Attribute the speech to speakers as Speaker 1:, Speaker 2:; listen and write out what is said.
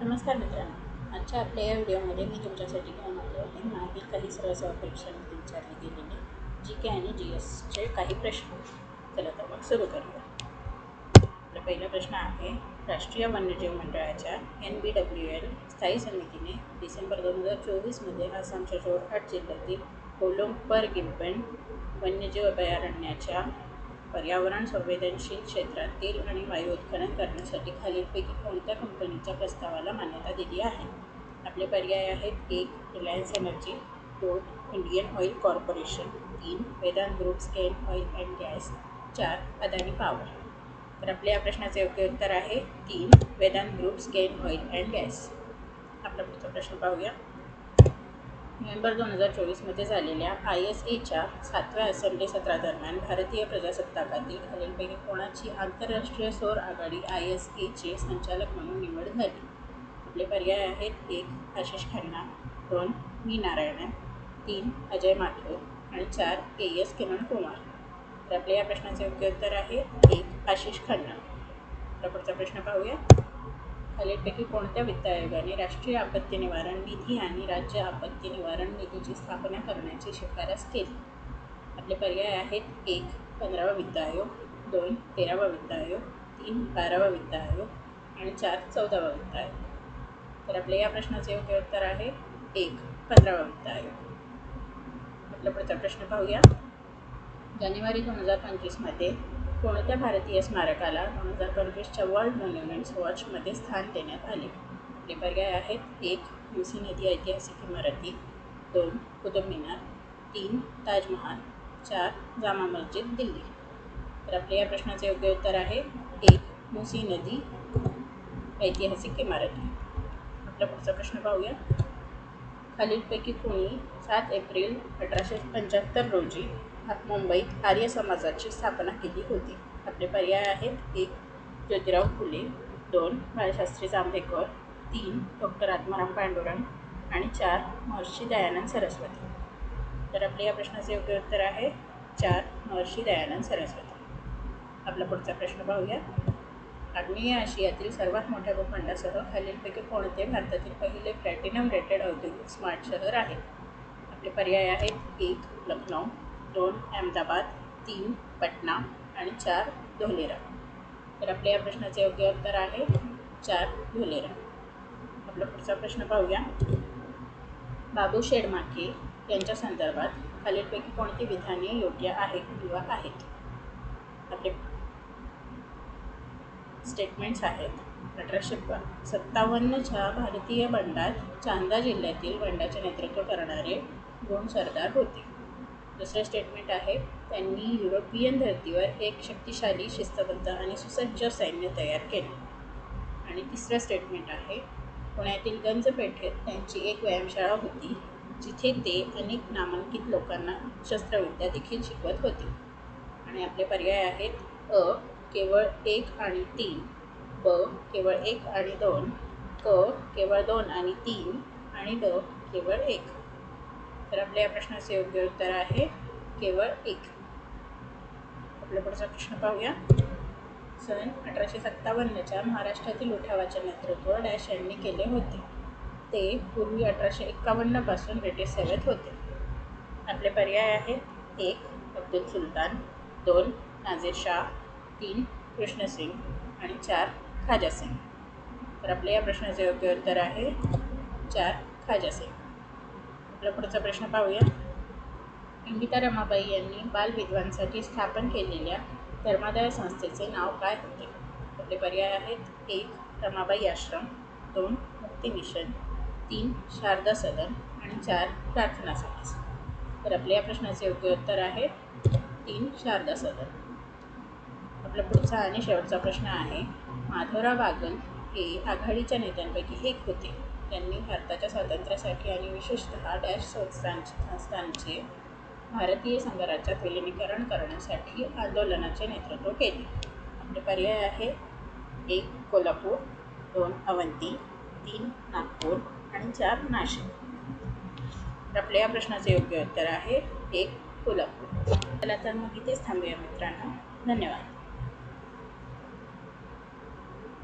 Speaker 1: नमस्कार मित्रांनो. आजच्या आपल्या या व्हिडिओमध्ये मी तुमच्यासाठी घेऊन आलो होते मागील काही सहसा परीक्षांमध्ये विचारले गेलेले जी के आणि जी एसचे काही प्रश्न. चला तर मग सुरू करूया. आपला पहिला प्रश्न आहे राष्ट्रीय वन्यजीव मंडळाच्या एन बी डब्ल्यू एल स्थायी समितीने डिसेंबर दोन हजार चोवीसमध्ये आसामच्या जोरहाट जिल्ह्यातील कोलोंपर गिम्पन वन्यजीव अभयारण्याच्या पर्यावरण संवेदनशील क्षेत्रात तेल आणि वायू उत्खनन करण्यासाठी खालीलपैकी कोणत्या कंपनीच्या प्रस्तावाला मान्यता दिली आहे? आपले पर्याय आहेत एक रिलायन्स एनर्जी दोन इंडियन ऑइल कॉर्पोरेशन तीन वेदांत ग्रुप स्केन ऑइल अँड गॅस चार अदानी पॉवर. तर आपल्या या प्रश्नाचे योग्य उत्तर आहे तीन वेदांत ग्रुप स्केन ऑइल अँड गॅस. आपला पुढचा प्रश्न पाहूया. नोव्हेंबर दोन हजार चोवीसमध्ये झालेल्या आय एस एच्या सातव्या असेंब्ली सत्रादरम्यान भारतीय प्रजासत्ताकातील खालीलपैकी कोणाची आंतरराष्ट्रीय सौर आघाडी आय एस एचे संचालक म्हणून निवड झाली? आपले पर्याय आहेत एक आशिष खन्ना दोन व्ही नारायणन तीन अजय माथुर आणि चार के एस किरण कुमार. तर आपल्या या प्रश्नाचे योग्य उत्तर आहे एक आशिष खन्ना. तर पुढचा प्रश्न पाहूया. खालीलपैकी कोणत्या वित्त आयोगाने राष्ट्रीय आपत्ती निवारण निधी आणि राज्य आपत्ती निवारण निधीची स्थापना करण्याची शिफारस केली? आपले पर्याय आहेत एक पंधरावा वित्त आयोग दोन तेरावा वित्त आयोग तीन बारावा वित्त आयोग आणि चार चौदावा वित्त आयोग. तर आपल्या या प्रश्नाचे योग्य उत्तर आहे एक पंधरावा वित्त आयोग. आपला पुढचा प्रश्न पाहूया. जानेवारी दोन हजार पंचवीसमध्ये कोणत्या भारतीय स्मारकाला दोन हजार पंचवीसच्या वर्ल्ड मॉन्युमेंट्स वॉचमध्ये स्थान देण्यात आले? आपले पर्याय आहेत एक मुसी नदी ऐतिहासिक इमारती दोन कुतुब मिनार तीन ताजमहाल चार जामा मस्जिद दिल्ली. तर आपल्या या प्रश्नाचे योग्य उत्तर आहे एक मुसी नदी ऐतिहासिक इमारती. आपला पुढचा प्रश्न पाहूया. खालीलपैकी कोणी सात एप्रिल अठराशे पंच्याहत्तर रोजी मुंबईत आर्य समाजाची स्थापना केली होती. आपले पर्याय आहेत एक ज्योतिराव फुले दोन बाळशास्त्री जांभेकर तीन डॉक्टर आत्माराम पांडुरंग आणि चार महर्षी दयानंद सरस्वती. तर आपल्या या प्रश्नाचे योग्य उत्तर आहे चार महर्षी दयानंद सरस्वती. आपला पुढचा प्रश्न पाहूया. आग्नेय आशियातील सर्वात मोठ्या भूखंडासह खालीलपैकी कोणते भारतातील पहिले प्लॅटिनम रेटेड औद्योगिक स्मार्ट शहर आहे? आपले पर्याय आहेत एक लखनौ दोन अहमदाबाद तीन पटना आणि चार धोलेरा. तर आपल्या या प्रश्नाचे योग्य उत्तर आहे चार धोलेरा. आपला पुढचा प्रश्न पाहूया. बाबू शेडमाके यांच्या संदर्भात खालीलपैकी कोणती विधाने योग्य आहेत किंवा आहेत? आपले स्टेटमेंट्स आहेत. अठराशे सत्तावन्नच्या भारतीय बंडात चांदा जिल्ह्यातील बंडाचे नेतृत्व करणारे गुण सरदार होते. दुसरं स्टेटमेंट आहे त्यांनी युरोपियन धर्तीवर एक शक्तिशाली शिस्तबद्ध आणि सुसज्ज सैन्य तयार केले. आणि तिसरं स्टेटमेंट आहे पुण्यातील गंजपेठेत त्यांची एक व्यायामशाळा होती जिथे ते अनेक नामांकित लोकांना शस्त्रविद्या देखील शिकवत होते. आणि आपले पर्याय आहेत अ केवळ एक आणि तीन ब केवळ एक आणि दोन क केवळ दोन आणि तीन आणि ड केवळ एक. आपल्या या प्रश्नाचे योग्य उत्तर आहे. केवळ एक. आपला पुढचा प्रश्न पाहूया. सन अठराशे सत्तावन्नच्या महाराष्ट्रातील उठावाचे नेतृत्व डॅश यांनी केले होते. ते पूर्वी अठराशे एक्कावन्नपासून ब्रिटिश सेवेत होते. आपले पर्याय आहेत एक अब्दुल सुलतान. दोन नाझीर शाह. तीन कृष्णसिंग आणि चार खाजा सिंग. तर आपल्या या प्रश्नाचे योग्य उत्तर आहे. चार खाजा सिंग. आपला पुढचा प्रश्न पाहूया. अंबिता रमाबाई यांनी बालविधवांसाठी स्थापन केलेल्या धर्मादाय संस्थेचे नाव काय होते? आपले पर्याय आहेत? एक रमाबाई आश्रम. दोन मुक्ती मिशन तीन शारदा सदन. आणि चार प्रार्थना समाज तर आपल्या या प्रश्नाचे योग्य उत्तर आहे तीन शारदा सदन. आपला पुढचा आणि शेवटचा प्रश्न आहे माधवराव वागन हे आघाडीच्या नेत्यांपैकी एक होते. त्यांनी भारताच्या स्वातंत्र्यासाठी आणि विशेषतः डॅश संस्थांचे संस्थांचे भारतीय संघराज्यात विलिनीकरण करण्यासाठी आंदोलनाचे नेतृत्व केले. आपले पर्याय आहे एक कोल्हापूर दोन अवंती तीन नागपूर आणि चार नाशिक. तर आपल्या या प्रश्नाचे योग्य उत्तर आहे एक कोल्हापूर. चला तर मग इथेच थांबूया मित्रांनो. धन्यवाद.